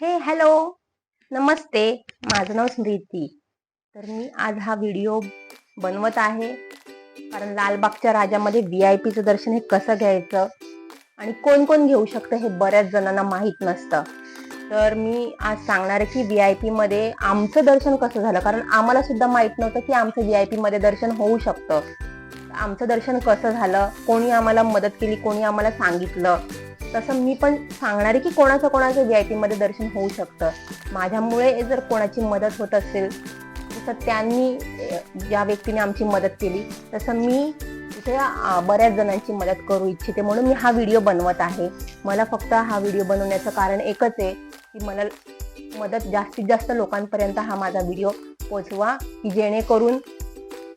हे हॅलो. नमस्ते. माझं नाव स्मृती. तर मी आज हा व्हिडिओ बनवत आहे. कारण लालबागच्या राजामध्ये व्ही आय पीचं दर्शन हे कसं घ्यायचं आणि कोण कोण घेऊ शकतं हे बऱ्याच जणांना माहीत नसतं. तर मी आज सांगणार आहे की व्ही आय पीमध्ये आमचं दर्शन कसं झालं? कारण आम्हाला सुद्धा माहीत नव्हतं की आमचं व्ही आय पीमध्ये दर्शन होऊ शकतं. आमचं दर्शन कसं झालं? कोणी आम्हाला मदत केली? कोणी आम्हाला सांगितलं? तसं मी पण सांगणार आहे की कोणाचं कोणाचं व्ही आय पीमध्ये दर्शन होऊ शकतं. माझ्यामुळे जर कोणाची मदत होत असेल तसं त्यांनी ज्या व्यक्तीने आमची मदत केली. तसं मी इथे बऱ्याच जणांची मदत करू इच्छिते म्हणून मी हा व्हिडिओ बनवत आहे. मला फक्त हा व्हिडिओ बनवण्याचं कारण एकच आहे की मला मदत जास्तीत जास्त लोकांपर्यंत हा माझा व्हिडिओ पोचवा की जेणेकरून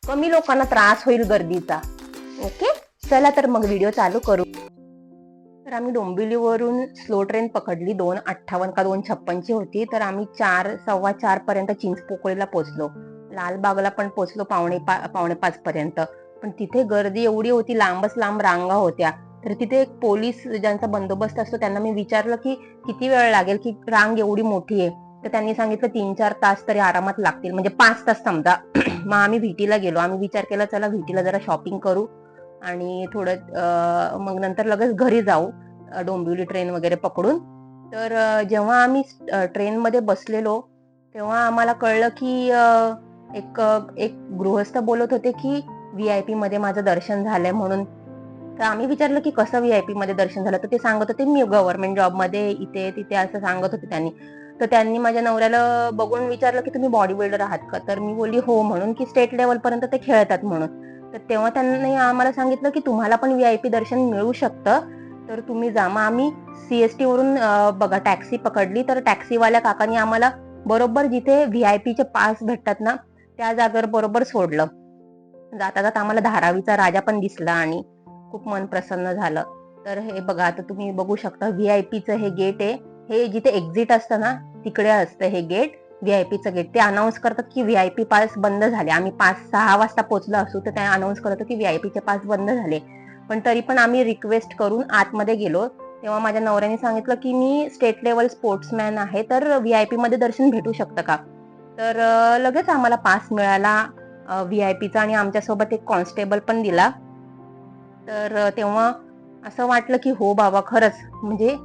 कमी लोकांना त्रास होईल गर्दीचा. ओके? चला तर मग व्हिडिओ चालू करू. तर आम्ही डोंबिवलीवरून स्लो ट्रेन पकडली दोन अठ्ठावन्न का दोन छप्पनची होती. तर आम्ही चार सव्वा चार पर्यंत चिंचपोकळीला पोचलो. लालबागला पण पोचलो पावणे पा पावणे पाच पर्यंत. पण तिथे गर्दी एवढी होती लांबच लांब रांगा होत्या. तर तिथे एक पोलीस ज्यांचा बंदोबस्त असतो त्यांना मी विचारलं की किती वेळ लागेल की रांग एवढी मोठी आहे? तर त्यांनी सांगितलं तीन चार तास तरी आरामात लागतील. म्हणजे पाच तास समजा. मग आम्ही भीटीला गेलो. आम्ही विचार केला चला व्हीटीला जरा शॉपिंग करू. आणि थोडं मग नंतर लगेच घरी जाऊ डोंबिवली ट्रेन वगैरे पकडून. तर जेव्हा आम्ही ट्रेनमध्ये बसलेलो तेव्हा आम्हाला कळलं की एक एक गृहस्थ बोलत होते की व्ही आय पी मध्ये माझं दर्शन झालंय म्हणून. तर आम्ही विचारलं की कसं व्ही आय पी मध्ये दर्शन झालं? तर ते सांगत होते मी गव्हर्नमेंट जॉबमध्ये इथे तिथे असं सांगत होते त्यांनी. तर त्यांनी माझ्या नवऱ्याला बघून विचारलं की तुम्ही बॉडी बिल्डर आहात का? तर मी बोलली हो म्हणून की स्टेट लेवल पर्यंत ते खेळतात म्हणून. तर तेव्हा त्यांनी आम्हाला सांगितलं की तुम्हाला पण व्ही आय पी दर्शन मिळू शकतं. तर तुम्ही जा. मग आम्ही टी वरून बघा टॅक्सी पकडली. तर टॅक्सीवाल्या काकांनी आम्हाला बरोबर जिथे व्ही आय पीचे पास भेटतात ना त्या जागेवर बरोबर सोडलं. जाता जाता आम्हाला धारावीचा राजा पण दिसला आणि खूप मन प्रसन्न झालं. तर हे बघा आता तुम्ही बघू शकता व्ही आय पीचं हे गेट आहे. हे जिथे एक्झिट असतं ना तिकडे असतं हे गेट. व्ही आय पीचं गेट ते अनाऊन्स करतात की व्ही आय पी पास बंद झाले. आम्ही पाच सहा वाजता पोहोचलो असू तर ते अनाऊन्स करत की व्ही आय पीचे पास बंद झाले. पण तरी पण आम्ही रिक्वेस्ट करून आतमध्ये गेलो. तेव्हा माझ्या नवऱ्याने सांगितलं की मी स्टेट लेवल स्पोर्ट्समॅन आहे तर व्ही आय पीमध्ये दर्शन भेटू शकतं का? तर लगेच आम्हाला पास मिळाला व्ही आय पीचा आणि आमच्यासोबत एक कॉन्स्टेबल पण दिला. तर तेव्हा असं वाटलं की हो बाबा खरंच. म्हणजे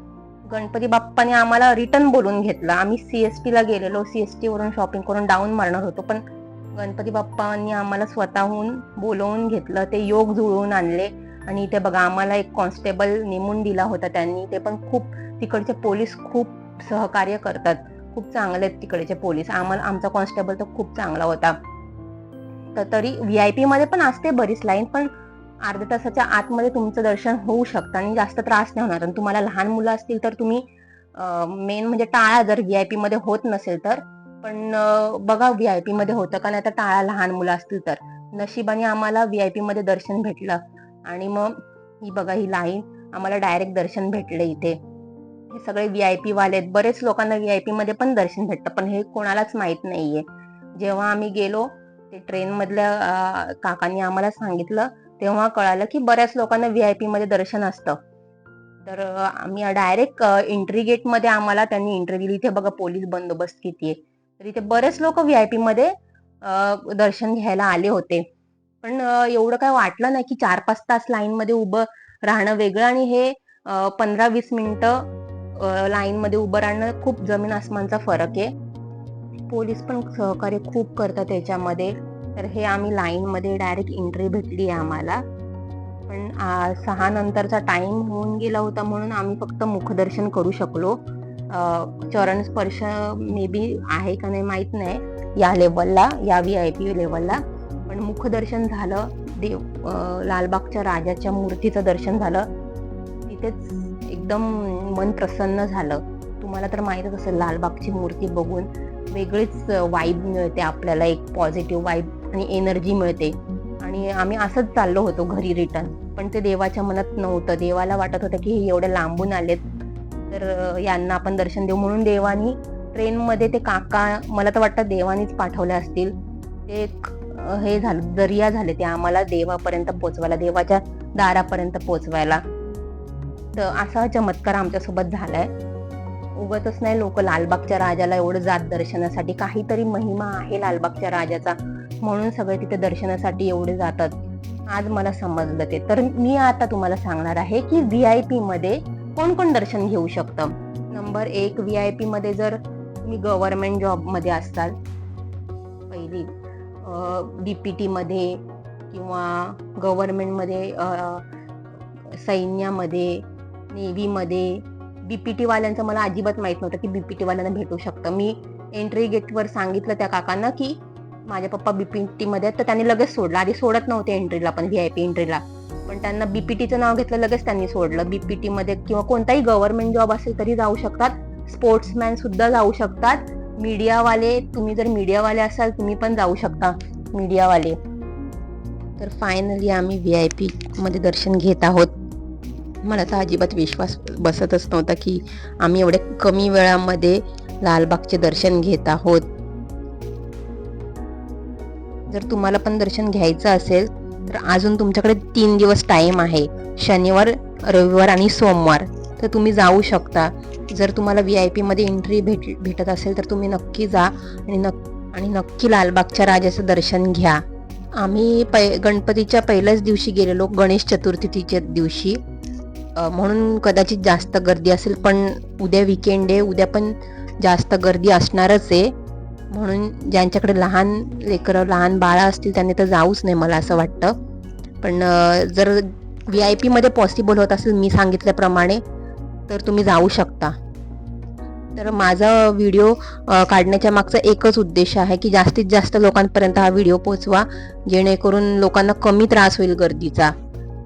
गणपती बाप्पाने आम्हाला रिटर्न बोलून घेतलं. आम्ही सीएसटी ला गेलेलो. सीएसटी वरून शॉपिंग करून डाऊन मारणार होतो. पण गणपती बाप्पांनी आम्हाला स्वतःहून बोलवून घेतलं. ते योग जुळवून आणले. आणि इथे बघा आम्हाला एक कॉन्स्टेबल नेमून दिला होता त्यांनी. ते पण खूप तिकडचे पोलीस खूप सहकार्य करतात. खूप चांगले आहेत तिकडचे पोलीस. आम्हाला आमचा कॉन्स्टेबल तर खूप चांगला होता. तर तरी व्ही आय पी मध्ये पण असते बरीच लाईन पण अर्ध्या तासाच्या आतमध्ये तुमचं दर्शन होऊ शकतं आणि जास्त त्रास नाही होणार. आणि तुम्हाला लहान मुलं असतील तर तुम्ही मेन म्हणजे टाळा जर व्ही आय पी मध्ये होत नसेल तर. पण बघा व्ही आय पी मध्ये होतं का नाही तर टाळा लहान मुलं असतील तर. नशिबाने आम्हाला व्ही आय पी मध्ये दर्शन भेटलं. आणि मग ही बघा ही लाईन आम्हाला डायरेक्ट दर्शन भेटलं इथे. हे सगळे व्ही आय पी वाले आहेत. बरेच लोकांना व्ही आय पी मध्ये पण दर्शन भेटतं पण हे कोणालाच माहीत नाहीये. जेव्हा आम्ही गेलो ते ट्रेन मधल्या काकांनी आम्हाला सांगितलं तेव्हा कळालं की बऱ्याच लोकांना व्ही आय पी मध्ये दर्शन असतं. तर आम्ही डायरेक्ट एंट्री गेटमध्ये आम्हाला त्यांनी एंट्री दिली. इथे बघा पोलीस बंदोबस्त किती आहे. तर इथे बरेच लोक व्ही आय पी मध्ये दर्शन घ्यायला आले होते. पण एवढं काय वाटलं नाही की चार पाच तास लाईन मध्ये उभं राहणं वेगळं आणि हे पंधरा वीस मिनिटं लाईन मध्ये उभं राहणं खूप जमीन आसमानचा फरक आहे. पोलीस पण सहकार्य खूप करतात त्याच्यामध्ये तर हे आम्ही लाईनमध्ये डायरेक्ट एंट्री भेटली आहे आम्हाला. पण सहा नंतरचा टाइम होऊन गेला होता म्हणून आम्ही फक्त मुखदर्शन करू शकलो. चरण स्पर्श मे बी आहे का नाही माहीत नाही. या लेवलला या व्ही आय पी लेवलला. पण मुखदर्शन झालं. देव लालबागच्या राजाच्या मूर्तीचं दर्शन झालं. तिथेच एकदम मन प्रसन्न झालं. तुम्हाला तर माहीतच असेल लालबागची मूर्ती बघून वेगळीच वाईब मिळते आपल्याला. एक पॉझिटिव्ह वाईब आणि एनर्जी मिळते. आणि आम्ही असंच चाललो होतो घरी रिटर्न पण ते देवाच्या मनात नव्हतं. देवाला वाटत होतं की हे एवढे लांबून आलेत. तर यांना आपण दर्शन देऊ. म्हणून देवानी ट्रेनमध्ये ते काका मला तर वाटतं देवानीच पाठवले असतील. ते एक, हे झालं दर्या झाले ते आम्हाला देवापर्यंत पोचवायला देवाच्या दारापर्यंत पोचवायला. तर असा चमत्कार आमच्यासोबत झालाय. उगतच नाही लोक लालबागच्या राजाला एवढं जात दर्शनासाठी. काहीतरी महिमा आहे लालबागच्या राजाचा. म्हणून सगळे तिथे दर्शनासाठी एवढे जातात. आज मला समजलं ते. तर मी आता तुम्हाला सांगणार आहे की व्ही आय पी मध्ये कोण कोण दर्शन घेऊ शकतं? नंबर एक व्ही आय पी मध्ये जर तुम्ही गव्हर्नमेंट जॉबमध्ये असाल पहिली डी पी टीमध्ये किंवा गव्हर्मेंटमध्ये सैन्यामध्ये नेव्हीमध्ये बी पी टीवाल्यांचं मला अजिबात माहीत नव्हतं की बी पी टीवाल्यांना भेटू शकतं. मी एंट्री गेटवर सांगितलं त्या काकांना की माझ्या पप्पा बी पी टीमध्ये आहेत तर त्यांनी लगेच सोडलं. आधी सोडत नव्हते एंट्रीला पण व्ही आय पी एंट्रीला पण त्यांना बी पी टीचं नाव घेतलं लगेच त्यांनी सोडलं. बी पी टीमध्ये किंवा कोणताही गव्हर्नमेंट जॉब असेल तरी जाऊ शकतात. स्पोर्ट्समॅन सुद्धा जाऊ शकतात. मीडियावाले तुम्ही जर मीडियावाले असाल तुम्ही पण जाऊ शकता मीडियावाले तर फायनली आम्ही व्ही आय पीमध्ये दर्शन घेत आहोत. मला तर अजिबात विश्वास बसतच नव्हता की आम्ही एवढ्या कमी वेळामध्ये लालबागचे दर्शन घेत आहोत. जर तुम्हाला पण दर्शन घ्यायचं असेल तर अजून तुमच्याकडे तीन दिवस टाईम आहे. शनिवार रविवार आणि सोमवार. तर तुम्ही जाऊ शकता. जर तुम्हाला व्ही आय पीमध्ये एंट्री भेट भेटत असेल तर तुम्ही नक्की जा आणि नक आणि नक्की लालबागच्या राजाचं दर्शन घ्या. आम्ही पै गणपतीच्या पहिल्याच दिवशी गेलेलो गणेश चतुर्थीच्या दिवशी. म्हणून कदाचित जास्त गर्दी असेल पण उद्या विकेंड आहे. उद्या पण जास्त गर्दी असणारच आहे. म्हणून ज्यांच्याकडे लहान लेकरं लहान बाळं असतील त्यांनी तर जाऊच नाही मला असं वाटतं. पण जर व्ही आय पीमध्ये पॉसिबल होत असेल मी सांगितल्याप्रमाणे तर तुम्ही जाऊ शकता. तर माझा व्हिडिओ काढण्याच्या मागचा एकच उद्देश आहे की जास्तीत जास्त लोकांपर्यंत हा व्हिडिओ पोचवा जेणेकरून लोकांना कमी त्रास होईल गर्दीचा.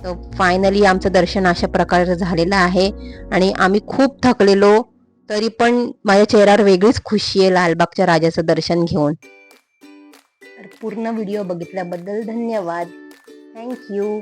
तर फायनली आमचं दर्शन अशा प्रकारे झालेलं आहे. आणि आम्ही खूप थकलेलो तरी पण माझ्या चेहऱ्यावर वेगळीच खुशी आहे लालबागच्या राजाचं दर्शन घेऊन. तर पूर्ण व्हिडिओ बघितल्याबद्दल धन्यवाद. थँक्यू